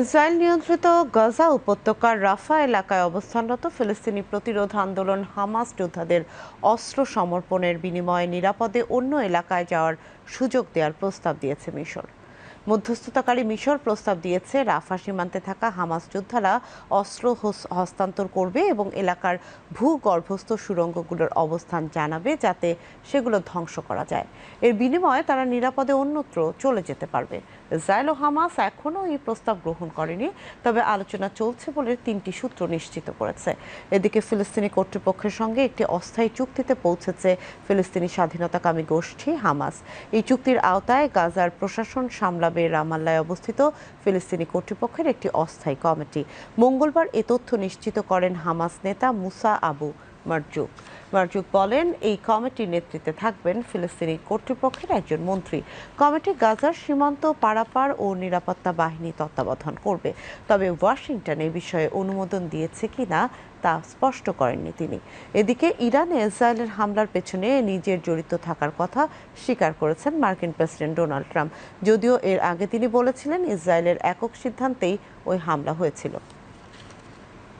Israel নিয়ন্ত্রিত গাজা উপত্যকার রাফা এলাকায় অবস্থানরত ফিলিস্তিনি প্রতিরোধ আন্দোলন হামাস যোদ্ধাদের অস্ত্র সমর্পণের বিনিময়ে নিরাপদে অন্য এলাকায় যাওয়ার সুযোগ দেওয়ার প্রস্তাব দিয়েছে মিশর। মধ্যস্থতাকারী মিশর প্রস্তাব দিয়েছে, রাফা সীমান্তে থাকা হামাস যোদ্ধারা অস্ত্র হস- হস্তান্তর করবে এবং এলাকার ভূগর্ভস্থ সুড়ঙ্গগুলোর অবস্থান জানাবে যাতে সেগুলো ধ্বংস করা যায়। এর বিনিময়ে তারা নিরাপদে অন্যত্র চলে যেতে পারবে। ইসরায়েল ও হামাস এখনও এই প্রস্তাব গ্রহণ করেনি, তবে আলোচনা চলছে বলে তিনটি সূত্র নিশ্চিত করেছে। এদিকে ফিলিস্তিনি কর্তৃপক্ষের সঙ্গে একটি অস্থায়ী চুক্তিতে পৌঁছেছে ফিলিস্তিনি স্বাধীনতাকামী গোষ্ঠী হামাস। এই চুক্তির আওতায় গাজার প্রশাসন সামলাবে রামাল্লায় অবস্থিত ফিলিস্তিনি কর্তৃপক্ষের একটি অস্থায়ী কমিটি। মঙ্গলবার এ তথ্য নিশ্চিত করেন হামাস নেতা মুসা আবু মারজুক। মারজুক বলেন, এই কমিটির নেতৃত্বে থাকবেন ফিলিস্তিনি কর্তৃপক্ষের একজন মন্ত্রী। কমিটি গাজার সীমান্ত পারাপার ও নিরাপত্তা বাহিনী তত্ত্বাবধান করবে। তবে ওয়াশিংটন এ বিষয়ে অনুমোদন দিয়েছে কিনা তা স্পষ্ট করেননি তিনি। এদিকে ইরানে ইসরায়েলের হামলার পেছনে নিজের জড়িত থাকার কথা স্বীকার করেছেন মার্কিন প্রেসিডেন্ট ডোনাল্ড ট্রাম্প। যদিও এর আগে তিনি বলেছিলেন, ইসরায়েলের একক সিদ্ধান্তেই ওই হামলা হয়েছিল।